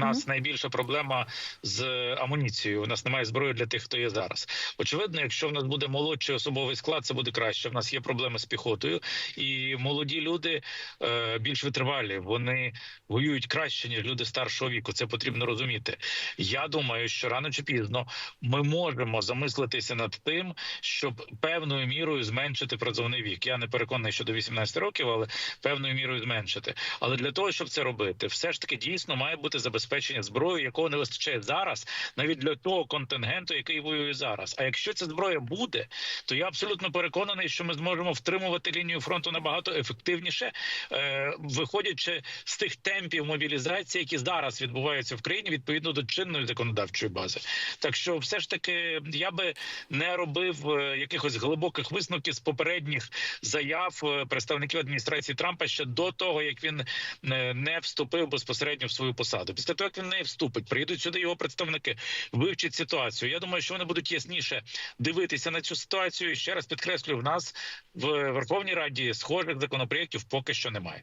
нас найбільша проблема з амуніцією. У нас немає зброї для тих, хто є зараз. Очевидно, якщо в нас буде молодший особовий склад, це буде краще. В нас є проблеми з піхотою, і молоді люди е, більш витривалі. Вони воюють краще ніж люди старшого віку. Це потрібно розуміти. Я думаю, що рано чи пізно ми можемо замислитися над тим, щоб певною мірою зменшити призовний вік. Я не переконаний щодо 18 років, але певною мірою зменшити. Але для того, щоб це робити, все ж таки дійсно має бути забезпечення зброєю, якого не вистачає зараз, навіть для того контингенту, який воює зараз. А якщо ця зброя буде, то я абсолютно переконаний, що ми зможемо втримувати лінію фронту набагато ефективніше, е, виходячи з тих темпів мобілізації, які зараз відбуваються в країні відповідно до чинної законодавчої бази. Так що, все ж таки, я би не робив е, якихось глибоких висновків з попередніх заяв е, представників адміністрації Трампа ще до того, як він е, не вступив безпосередньо в свою посаду. Після як він не вступить, приїдуть сюди його представники, вивчать ситуацію. Я думаю, що вони будуть ясніше дивитися на цю ситуацію. І ще раз підкреслюю, в нас в Верховній Раді схожих законопроєктів поки що немає.